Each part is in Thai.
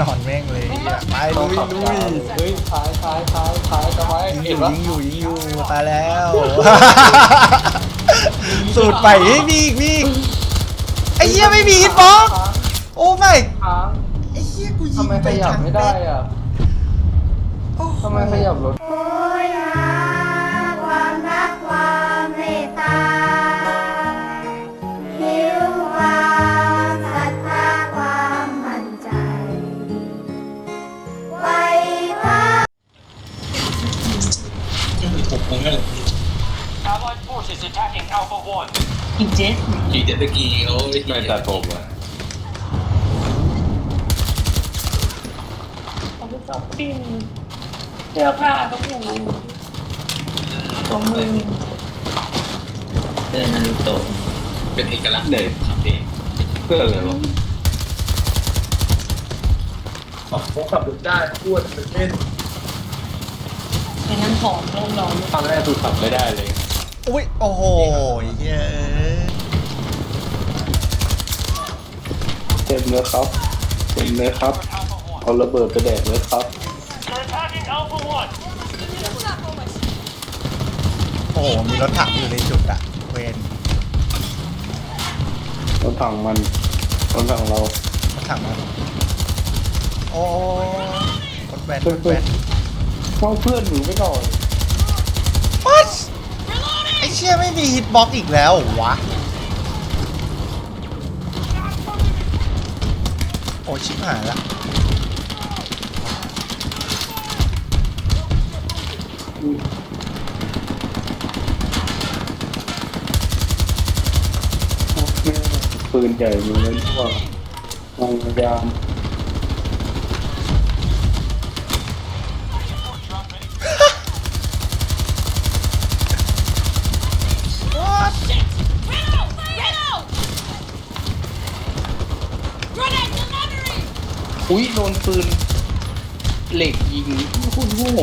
นอนแม่งเลยเหี้ยไปลุยลุยเฮ้ยท้ายท้ายท้ายท้ายทำไมยิงอเห็นยู่ปะยิงอยู่ยิงอยู่ตายแล้ว สูตรไปเฮ้ยมีอีกมีอีกไอ้เหี้ยไม่มีฮิตบ็อกซ์โอ้ไม่ค้างไอ้เหี้ยกูยิทำงไมขยับไม่ได้อะโอ้โห ทำไมขยับรถโอ ตัดผมอะเขาไปช้อปปิ้งเสื้อผ้าก็อยู่ตัวมือเดินนารูโตะเป็นเอกลักษณ์เลยครับเองเพื่ออะไรวะผมขับรถได้พูดเป็นเล่นในนั้นผอมลงร้อนตอนแรกคือขับไม่ได้เลย อุ้ย โอ้โหไอ้เหี้ย เอ้ยเต็มเลยครับเต็มเลยครับ Alpha เอาระเบิดไปแดกเลยครับ 1. They're attacking Alpha 1. โอ้โหมีรถถังอยู่ในจุดอะเวนรถถังมันรถถังเรารถถังมันโอ้รถแวนรถแวนเข้าเพื่อนหนูไม่หน่อยปัสไอ้เชี่ยไม่มีฮิตบ็อกซ์อีกแล้ววะ อ้ชิบหายละปืนใหญ่อยู่นั้นทั่วมองพยายาม อุ้ยโดนปืนเหล็กยิงคุณโง่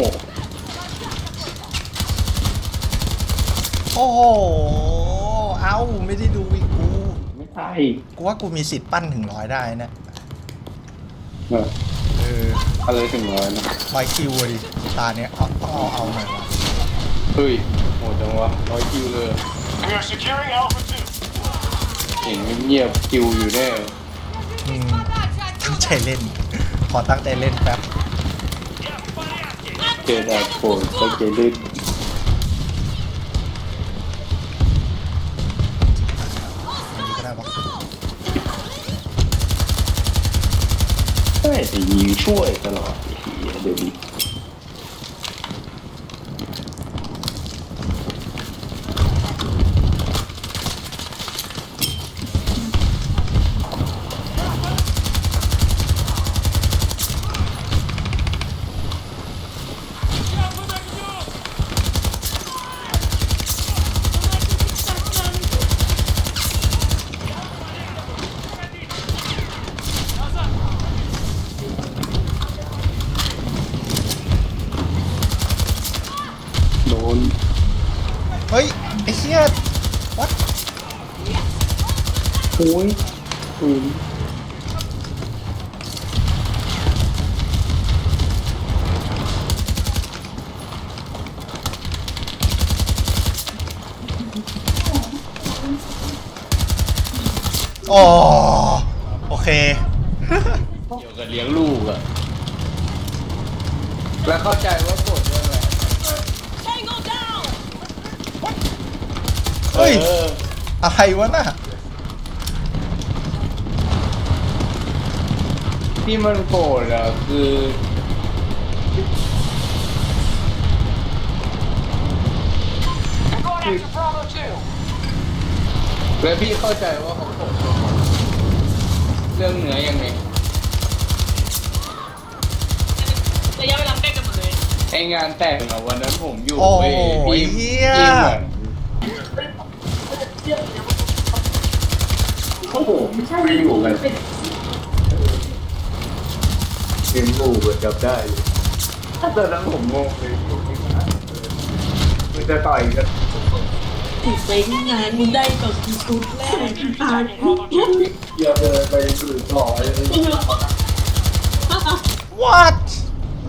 โอ้โหเอ้าไม่ได้ดูอีกกูไม่ใช่กูว่ากูมีสิทธิ์ปั้นถึงร้อยได้นะเออเอออะไรถึงร้อยนะร้อยคิวอะดิตาเนี้ยเอาต้องเอาเอาหน่อยวะเฮ้ยโหดจังวะร้อยคิวเลย We are securing Alpha 2. เห็นเงียบๆคิวอยู่แน่ อืมตั้ง ใจเล่น ขอตั้งใจเล่นแป๊บเจอแดดโผล่ก็เจลึกอันนี้ก็ได้ปะได้แต่ยิงช่วยตลอดไอ้เหี้ยเดี๋ยวนี้ อ๋อโอเค เกี่ยวกับเลี้ยงลูกอะแล้วเข้าใจว่ากดเรื่องอะไรเฮ้ย อออะไรวะน่ะ ที่มันโกรธอะคือ We're going after Bravo 2. แล้วพี่เข้าใจว่าเขาโกรธเรื่อง เนื้อยังไงระยะเวลาใกล้กันหมดเลยไองานแต่งอะวันนั้นผมอยู่โอ้เว้ยพี่เหี้ย พี่เหมือนโอ้โหไม่อยู่กันเอ็มบูเปิดจับได้เลยตอนนั้นผมงงเลยมันจะต่อยกัน ติดไปงานมึงได้กับกูชุดแรกตาย Attacking Bravo 2. อย่าเดินไปสุดต่อยเลย what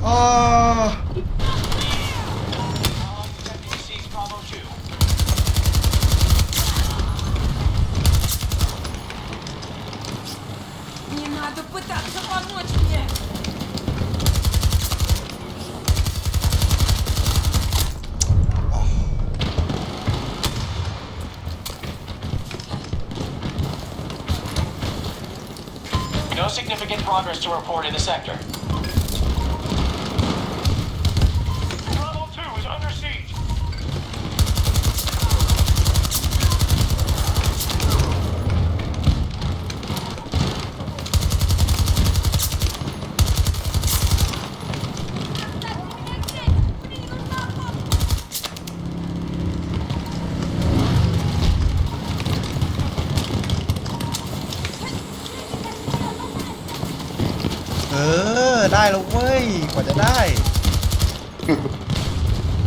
อ๋อ Seize Bravo 2. Не надо пытаться помочь мне! Significant progress to report in the sector. อได้แล้วเว้ย กว่าจะได้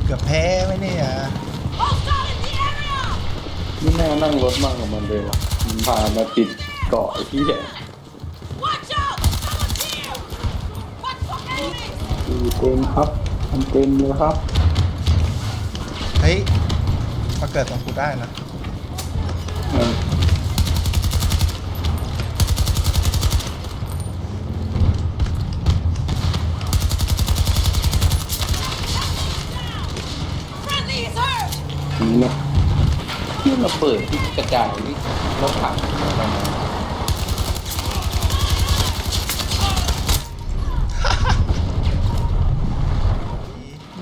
เกือบแพ้ไหมเนี่ย Hostile in the area! นี่แม่งนั่งรถมั่งกับมันเลยวะมันพามาติดเกาะไอ้ที่แหละ Watch out! Someone's here! Watch for enemies! เต็มครับมันเต็มเลยครับ เฮ้ยมาเกิดตรงกูได้นะ เออ Friendly is นี้เนี่ยที่ราเปิดที่กระจายนี่แล้วผักอะไรมา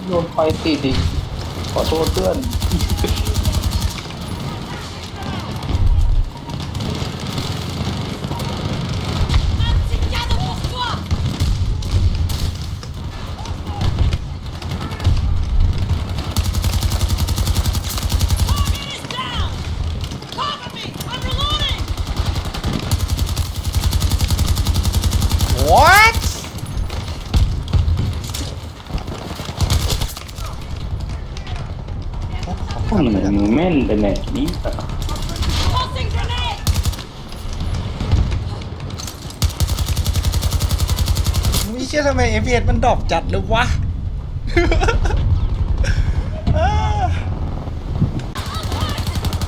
โดนไฟติดดิขอโทษเพื่อน ม่นไปไหนนี่ Tossing grenade! ไม่เชื่อทำไม FPS มันดรอปจัดเลยวะ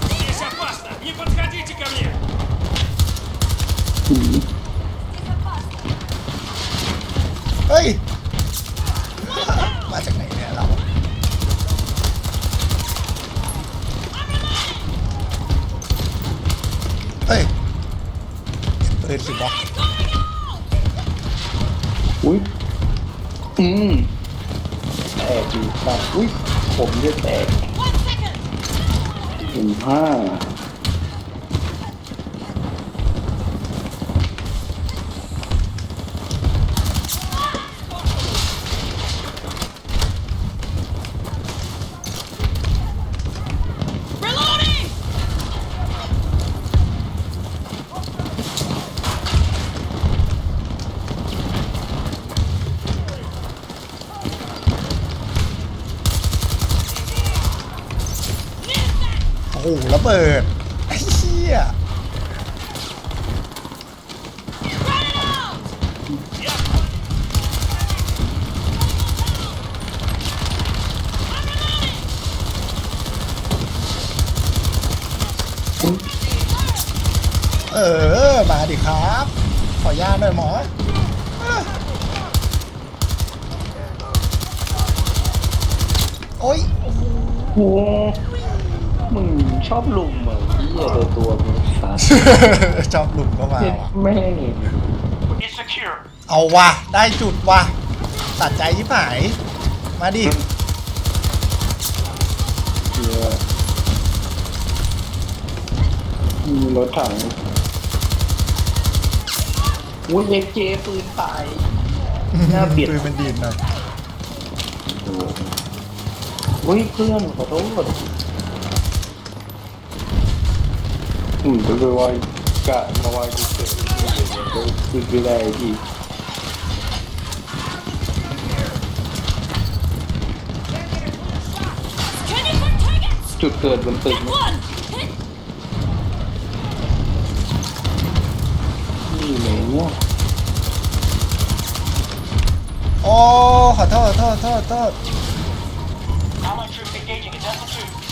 Здесь опасно! Не подходите ко мне! เฮ้ย เฮ้ยเปิดสิวะอุ้ยอืมแตกดีครับอุ้ยผมจะแตก One second! ถึงห้า ไอ้เหี้ยเออ มาดิครับ ขอยาหน่อยหมอโอ้ยโอ้โหโอ้ มึงชอบลุมเหรอที่ตัวตัวมึงสัสชอบหลุมก็มาเจ็ดว่ะแม่ง It's secure. เอาว่ะ ได้จุดว่ะตัดใจที่หาย มาดิเหี้ยมีรถถังอุ้ยเอ็กเจปืนตายหน้าเบียดปืนมันดีดหน่อยอุ้ยเพื่อนขอโทษ อืมไปไปวายกะมาวายกูเฉยเดี๋ยวเดี๋ยวคือไปได้ที่ Can you put targets? จุดเกิดบนตึก Hit นะ one! Hit นี่ไหนเนี่ยโอ้ขอโทษขอโทษขอโทษขอโทษ Allied troops engaging at Delta 2.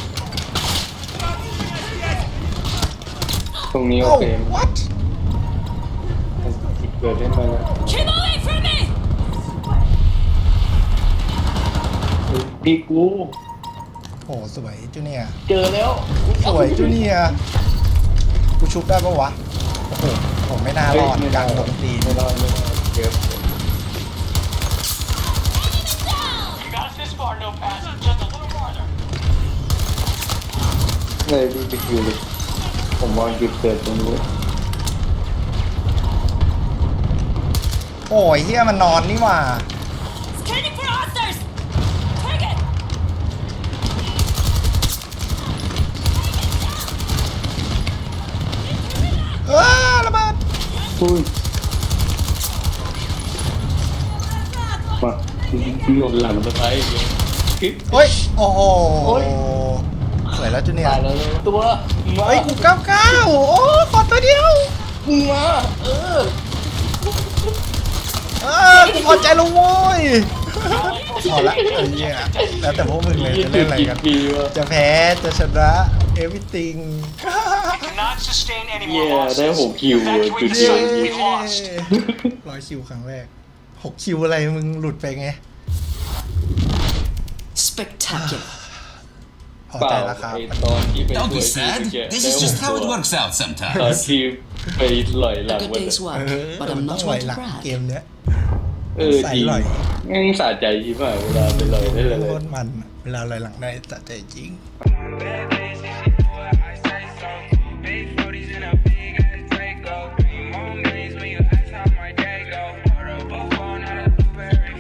ต รงนี้โอเอ้าเค what เกิดได้มาแล้ว Keep away from me! พี่กูโอ้สวยจูเนียร์เจอแล้วสวยจูเนียร์กูชุบได้ปะวะโอ้โหผมไม่น่ารอดกลางดงตีนไม่รอดไม่รอดเจอ You got us this far, no pass. Just a little farther. เลยดูไปคิวเลย ผมวางจุดเกิดตรงนี้โอ้ยเฮียมันนอนนี่หว่า Scanning for hostiles! Target! เออระเบิดอุ้ยมาพี่หลบหลังสะพ้ายอีกแล้วคิดเฮ้ย โอ้โห โอ้ยส วยแล้วจูเนียตายร์แล้วตัวมาเฮ้ยกูเก้าเก้าโอ้ขอตัวเดียวมาเออเออกูพอใจแล้วโว้ยพอละไอ้เหี้ยแล้วแต่พวกมึงเลยจะเล่นอะไรกัน ปีวะจะแพ้ จะชนะ everything Cannot sustain any เย้ more ได้ losses. หกคิว Evacuate จุด the เดียว site. We lost. ร้อยคิวครั้งแรกหกคิวอะไรมึงหลุดไปไง Spectacular. พอเปใจล่าแล้วครับ ไอตอนที่ไป Don't be ช่วย sad. พี่ This ได้ is ห just ก how ตั it ว works out ตอน sometimes. ที่ไปหล่อยหลั A ง good มัน day's เอ work, อ but มัน I'm ต้อง not ไหว one ห to ลัง brag. เกมเนี้ย เออใส่จริงหล่อย แม่งสะใจชิบหายเวลาไปหล่อยได้เลยโคตรมันอะเวลาลอยหลังได้สะใจจริง Baby,